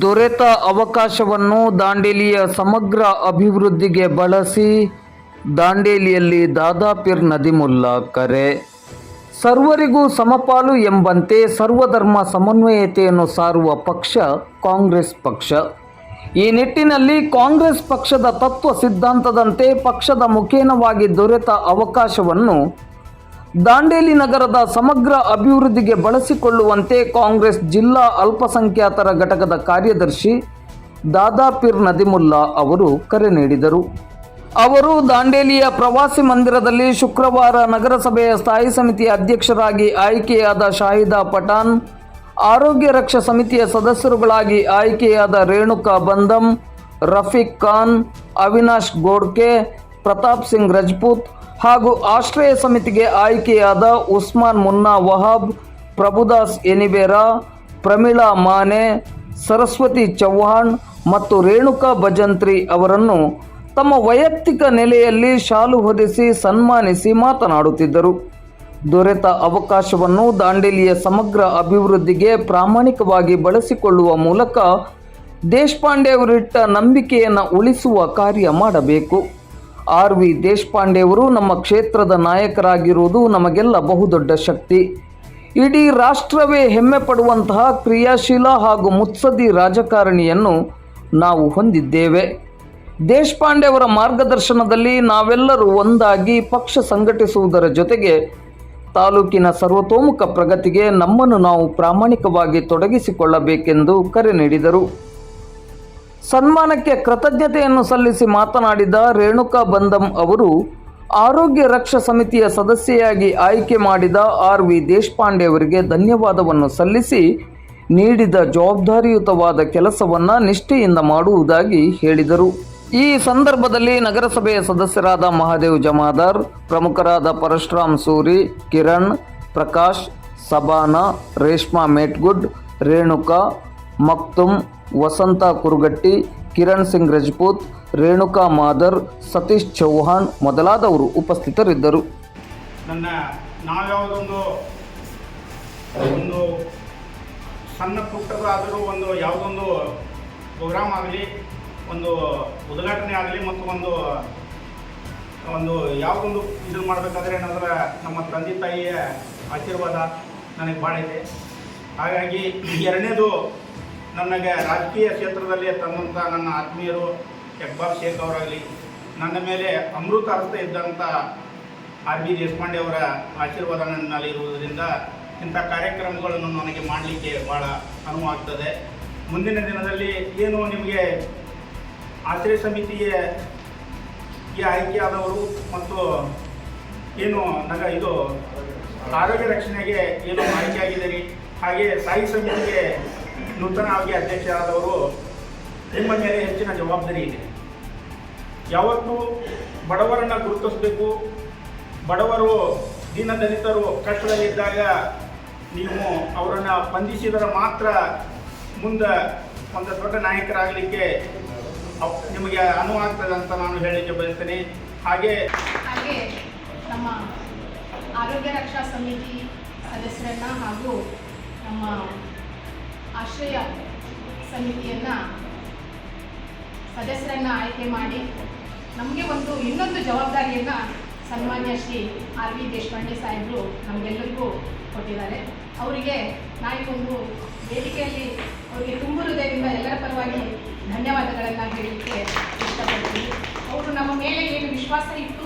ದೊರೆತ ಅವಕಾಶವನ್ನು ದಾಂಡೇಲಿಯ ಸಮಗ್ರ ಅಭಿವೃದ್ಧಿಗೆ ಬಳಸಿ ದಾಂಡೇಲಿಯಲ್ಲಿ ದಾದಾಪಿರ್ ನದಿಮುಲ್ಲಾ ಕರೆ. ಸರ್ವರಿಗೂ ಸಮಪಾಲು ಎಂಬಂತೆ ಸರ್ವಧರ್ಮ ಸಮನ್ವಯತೆಯನ್ನು ಸಾರುವ ಪಕ್ಷ ಕಾಂಗ್ರೆಸ್ ಪಕ್ಷ. ಈ ನಿಟ್ಟಿನಲ್ಲಿ ಕಾಂಗ್ರೆಸ್ ಪಕ್ಷದ ತತ್ವ ಸಿದ್ಧಾಂತದಂತೆ ಪಕ್ಷದ ಮುಖೇನವಾಗಿ ದೊರೆತ ಅವಕಾಶವನ್ನು ದಾಂಡೇಲಿ ನಗರದ ಸಮಗ್ರ ಅಭಿವೃದ್ಧಿಗೆ ಬಳಸಿಕೊಳ್ಳುವಂತೆ ಕಾಂಗ್ರೆಸ್ ಜಿಲ್ಲಾ ಅಲ್ಪಸಂಖ್ಯಾತರ ಘಟಕದ ಕಾರ್ಯದರ್ಶಿ ದಾದಾಪಿರ್ ನದಿಮುಲ್ಲಾ ಅವರು ಕರೆ ನೀಡಿದರು. ಅವರು ದಾಂಡೇಲಿಯ ಪ್ರವಾಸಿ ಮಂದಿರದಲ್ಲಿ ಶುಕ್ರವಾರ ನಗರಸಭೆಯ ಸ್ಥಾಯಿ ಸಮಿತಿಯ ಅಧ್ಯಕ್ಷರಾಗಿ ಆಯ್ಕೆಯಾದ ಶಾಹಿದಾ ಪಠಾನ್ ಆರೋಗ್ಯ ರಕ್ಷಾ ಸಮಿತಿಯ ಸದಸ್ಯರುಗಳಾಗಿ ಆಯ್ಕೆಯಾದ ರೇಣುಕಾ ಬಂದಂ ರಫೀಕ್ ಖಾನ್, ಅವಿನಾಶ್ ಗೋಡ್ಕೆ, ಪ್ರತಾಪ್ ಸಿಂಗ್ ರಜಪೂತ್ ಹಾಗೂ ಆಶ್ರಯ ಸಮಿತಿಗೆ ಆಯ್ಕೆಯಾದ ಉಸ್ಮಾನ್ ಮುನ್ನಾ ವಹಾಬ್, ಪ್ರಭುದಾಸ್ ಎನಿಬೇರಾ ಪ್ರಮೀಳಾ ಮಾನೆ, ಸರಸ್ವತಿ ಚೌಹಾಣ್ ಮತ್ತು ರೇಣುಕಾ ಭಜಂತ್ರಿ ಅವರನ್ನು ತಮ್ಮ ವೈಯಕ್ತಿಕ ನೆಲೆಯಲ್ಲಿ ಶಾಲು ಹೊದಿಸಿ ಸನ್ಮಾನಿಸಿ ಮಾತನಾಡುತ್ತಿದ್ದರು. ದೊರೆತ ಅವಕಾಶವನ್ನು ದಾಂಡೇಲಿಯ ಸಮಗ್ರ ಅಭಿವೃದ್ಧಿಗೆ ಪ್ರಾಮಾಣಿಕವಾಗಿ ಬಳಸಿಕೊಳ್ಳುವ ಮೂಲಕ ದೇಶಪಾಂಡೆ ಅವರಿಟ್ಟ ನಂಬಿಕೆಯನ್ನು ಉಳಿಸುವ ಕಾರ್ಯ ಮಾಡಬೇಕು. ಆರ್ ವಿ ದೇಶಪಾಂಡೆಯವರು ನಮ್ಮ ಕ್ಷೇತ್ರದ ನಾಯಕರಾಗಿರುವುದು ನಮಗೆಲ್ಲ ಬಹುದೊಡ್ಡ ಶಕ್ತಿ. ಇಡೀ ರಾಷ್ಟ್ರವೇ ಹೆಮ್ಮೆ ಪಡುವಂತಹ ಕ್ರಿಯಾಶೀಲ ಹಾಗೂ ಮುತ್ಸದಿ ರಾಜಕಾರಣಿಯನ್ನು ನಾವು ಹೊಂದಿದ್ದೇವೆ. ದೇಶಪಾಂಡೆಯವರ ಮಾರ್ಗದರ್ಶನದಲ್ಲಿ ನಾವೆಲ್ಲರೂ ಒಂದಾಗಿ ಪಕ್ಷ ಸಂಘಟಿಸುವುದರ ಜೊತೆಗೆ ತಾಲೂಕಿನ ಸರ್ವತೋಮುಖ ಪ್ರಗತಿಗೆ ನಮ್ಮನ್ನು ನಾವು ಪ್ರಾಮಾಣಿಕವಾಗಿ ತೊಡಗಿಸಿಕೊಳ್ಳಬೇಕೆಂದು ಕರೆ ನೀಡಿದರು. ಸನ್ಮಾನಕ್ಕೆ ಕೃತಜ್ಞತೆಯನ್ನು ಸಲ್ಲಿಸಿ ಮಾತನಾಡಿದ ರೇಣುಕಾ ಬಂದಂ ಅವರು ಆರೋಗ್ಯ ರಕ್ಷಾ ಸಮಿತಿಯ ಸದಸ್ಯೆಯಾಗಿ ಆಯ್ಕೆ ಮಾಡಿದ ಆರ್ ವಿ ದೇಶಪಾಂಡೆ ಅವರಿಗೆ ಧನ್ಯವಾದವನ್ನು ಸಲ್ಲಿಸಿ ನೀಡಿದ ಜವಾಬ್ದಾರಿಯುತವಾದ ಕೆಲಸವನ್ನು ನಿಷ್ಠೆಯಿಂದ ಮಾಡುವುದಾಗಿ ಹೇಳಿದರು. ಈ ಸಂದರ್ಭದಲ್ಲಿ ನಗರಸಭೆಯ ಸದಸ್ಯರಾದ ಮಹಾದೇವ್ ಜಮಾದಾರ್, ಪ್ರಮುಖರಾದ ಪರಶುರಾಮ್ ಸೂರಿ, ಕಿರಣ್, ಪ್ರಕಾಶ್, ಸಬಾನಾ, ರೇಷ್ಮಾ ಮೇಟ್ಗುಡ್, ರೇಣುಕಾ, ಮಕ್ತುಮ್ ವಸಂತ ಕುರುಗಟ್ಟಿ, ಕಿರಣ್ ಸಿಂಗ್ ರಜಪೂತ್, ರೇಣುಕಾ ಮಾದರ್, ಸತೀಶ್ ಚೌಹಾಣ್ ಮೊದಲಾದವರು ಉಪಸ್ಥಿತರಿದ್ದರು. ನನ್ನ ನಾವ್ಯಾವುದೊಂದು, ಒಂದು ಸಣ್ಣ ಪುಟ್ಟದಾದರೂ ಒಂದು ಯಾವುದೊಂದು ಪ್ರೋಗ್ರಾಮ್ ಆಗಲಿ, ಒಂದು ಉದ್ಘಾಟನೆ ಆಗಲಿ ಮತ್ತು ಒಂದು ಒಂದು ಯಾವುದೊಂದು ಇದು ಮಾಡಬೇಕಾದ್ರೆ ಏನಾದ್ರೆ ನಮ್ಮ ತಂದೆ ತಾಯಿಯ ಆಶೀರ್ವಾದ ನನಗೆ ಭಾಳ ಇದೆ. ಹಾಗಾಗಿ ಎರಡನೇದು ನನಗೆ ರಾಜಕೀಯ ಕ್ಷೇತ್ರದಲ್ಲಿ ತಂದಂಥ ನನ್ನ ಆತ್ಮೀಯರು ಇಕ್ಬಾಲ್ ಶೇಖ್ ಅವರಾಗಲಿ, ನನ್ನ ಮೇಲೆ ಅಮೃತ ಅರ್ಥ ಇದ್ದಂಥ ಆರ್ ಬಿ ದೇಶಪಾಂಡೆ ಅವರ ಆಶೀರ್ವಾದ ನನ್ನಲ್ಲಿ ಇರುವುದರಿಂದ ಇಂಥ ಕಾರ್ಯಕ್ರಮಗಳನ್ನು ನನಗೆ ಮಾಡಲಿಕ್ಕೆ ಭಾಳ ಅನುವಾಗ್ತದೆ ಮುಂದಿನ ದಿನದಲ್ಲಿ ಏನು ನಿಮಗೆ ಆಶ್ರಯ ಸಮಿತಿಗೆ ಆಯ್ಕೆಯಾದವರು ಮತ್ತು ಏನು ನಗ ಇದು ಆರೋಗ್ಯ ರಕ್ಷಣೆಗೆ ಏನು ಆಯ್ಕೆಯಾಗಿದ್ದೀರಿ ಹಾಗೆ ಸಾಯಿ ಸಮಿತಿಗೆ ನೂತನವಾಗಿ ಅಧ್ಯಕ್ಷರಾದವರು ನಿಮ್ಮ ಮೇಲೆ ಹೆಚ್ಚಿನ ಜವಾಬ್ದಾರಿ ಇದೆ. ಯಾವತ್ತೂ ಬಡವರನ್ನು ಗುರುತಿಸಬೇಕು. ಬಡವರು ದೀನದಲಿತರು ಕಷ್ಟದಲ್ಲಿದ್ದಾಗ ನೀವು ಅವರನ್ನು ಬಂಧಿಸಿದರೆ ಮಾತ್ರ ಮುಂದೆ ಒಂದು ದೊಡ್ಡ ನಾಯಕರಾಗಲಿಕ್ಕೆ ನಿಮಗೆ ಅನುವಾಗ್ತದೆ ಅಂತ ನಾನು ಹೇಳಲಿಕ್ಕೆ ಬಯಸ್ತೇನೆ. ಹಾಗೆ ಹಾಗೆ ನಮ್ಮ ಆರೋಗ್ಯ ರಕ್ಷಾ ಸಮಿತಿ ಸದಸ್ಯರನ್ನ ಹಾಗೂ ನಮ್ಮ ಆಶ್ರಯ ಸಮಿತಿಯನ್ನ ಸದಸ್ಯರನ್ನ ಆಯ್ಕೆ ಮಾಡಿ ನಮಗೆ ಒಂದು ಇನ್ನೊಂದು ಜವಾಬ್ದಾರಿಯನ್ನ ಸನ್ಮಾನ್ಯ ಶ್ರೀ ಆರ್ ವಿ ದೇಶಪಾಂಡೆ ಸಾಹೇಬರು ನಮಗೆಲ್ಲರಿಗೂ ಕೊಟ್ಟಿದ್ದಾರೆ. ಅವರಿಗೆ ನಾಯಿಗೊಂದು ವೇದಿಕೆಯಲ್ಲಿ ಅವರಿಗೆ ತುಂಬ ಹೃದಯದಿಂದ ಎಲ್ಲರ ಪರವಾಗಿ ಧನ್ಯವಾದಗಳನ್ನು ಹೇಳಲಿಕ್ಕೆ ಇಷ್ಟಪಡ್ತೀನಿ. ಅವರು ನಮ್ಮ ಮೇಲೆ ಏನು ವಿಶ್ವಾಸ ಇಟ್ಟು